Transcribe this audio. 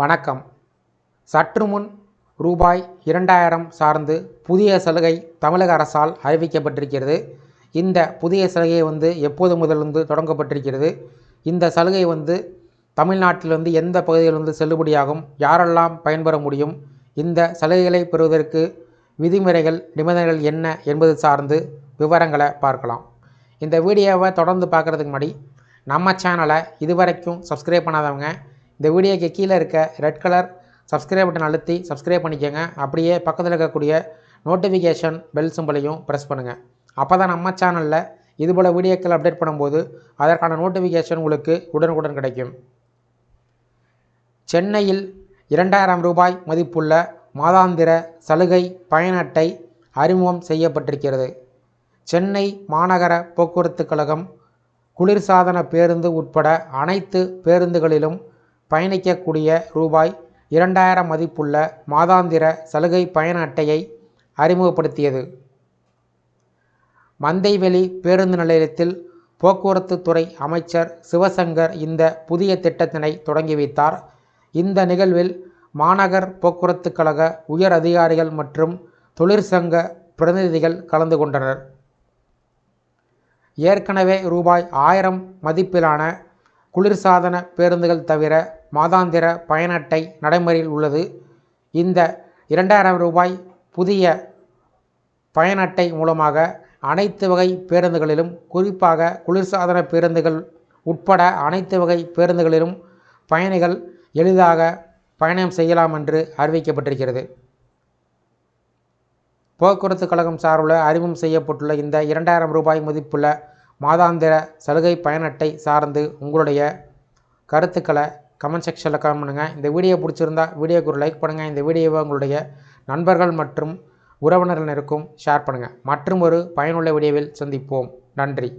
வணக்கம். சற்று முன் ரூபாய் இரண்டாயிரம் சார்ந்து புதிய சலுகை தமிழக அரசால் அறிவிக்கப்பட்டிருக்கிறது. இந்த புதிய சலுகை வந்து எப்போது முதலிருந்து தொடங்கப்பட்டிருக்கிறது? இந்த சலுகை வந்து தமிழ்நாட்டிலிருந்து எந்த பகுதியிலிருந்து செல்லுபடியாகும்? யாரெல்லாம் பயன்பெற முடியும்? இந்த சலுகைகளை பெறுவதற்கு விதிமுறைகள் நிபந்தனைகள் என்ன என்பது சார்ந்து விவரங்களை பார்க்கலாம். இந்த வீடியோவை தொடர்ந்து பார்க்குறதுக்கு முன்னாடி நம்ம சேனலை இதுவரைக்கும் சப்ஸ்கிரைப் பண்ணாதவங்க இந்த வீடியோக்கு கீழே இருக்க ரெட் கலர் சப்ஸ்கிரைப் பட்டன் அழுத்தி சப்ஸ்கிரைப் பண்ணிக்கோங்க. அப்படியே பக்கத்தில் இருக்கக்கூடிய நோட்டிஃபிகேஷன் பெல் சிம்பிளையும் ப்ரெஸ் பண்ணுங்கள் அப்போ தான் நம்ம சேனலில் இதுபோல் வீடியோக்கள் அப்டேட் பண்ணும்போது அதற்கான நோட்டிஃபிகேஷன் உங்களுக்கு உடனுக்குடன் கிடைக்கும். சென்னையில் இரண்டாயிரம் ரூபாய் மதிப்புள்ள மாதாந்திர சலுகை பயண அட்டை அறிமுகம் செய்யப்பட்டிருக்கிறது. சென்னை மாநகர போக்குவரத்து கழகம் குளிர்சாதன பேருந்து உட்பட அனைத்து பேருந்துகளிலும் பயணிக்கக்கூடிய ரூபாய் இரண்டாயிரம் மதிப்புள்ள மாதாந்திர சலுகை பயண அட்டையை அறிமுகப்படுத்தியது. மந்தைவெளி பேருந்து நிலையத்தில் போக்குவரத்து துறை அமைச்சர் சிவசங்கர் இந்த புதிய திட்டத்தினை தொடங்கி வைத்தார். இந்த நிகழ்வில் மாநகர் போக்குவரத்து கழக உயர் அதிகாரிகள் மற்றும் தொழிற்சங்க பிரதிநிதிகள் கலந்து கொண்டனர். ஏற்கனவே ரூபாய் ஆயிரம் மதிப்பிலான குளிர்சாதன பேருந்துகள் தவிர மாதாந்திர பயண அட்டை நடைமுறையில் உள்ளது. இந்த இரண்டாயிரம் ரூபாய் புதிய பயண அட்டை மூலமாக அனைத்து வகை பேருந்துகளிலும் குறிப்பாக குளிர்சாதன பேருந்துகள் உட்பட அனைத்து வகை பேருந்துகளிலும் பயணிகள் எளிதாக பயணம் செய்யலாம் என்று அறிவிக்கப்பட்டிருக்கிறது. போக்குவரத்து கழகம் சார்பில் அறிமுகம் செய்யப்பட்டுள்ள இந்த இரண்டாயிரம் ரூபாய் மதிப்புள்ள மாதாந்திர சலுகை பயண அட்டை சார்ந்து உங்களுடைய கருத்துக்களை கமெண்ட் செக்ஷனில் கமெண்ட் பண்ணுங்கள் இந்த வீடியோ பிடிச்சிருந்தா வீடியோக்கு ஒரு லைக் பண்ணுங்கள் இந்த வீடியோவை உங்களுடைய நண்பர்கள் மற்றும் உறவினர்களுக்கும் ஷேர் பண்ணுங்கள் மற்றும் ஒரு பயனுள்ள வீடியோவில் சந்திப்போம். நன்றி.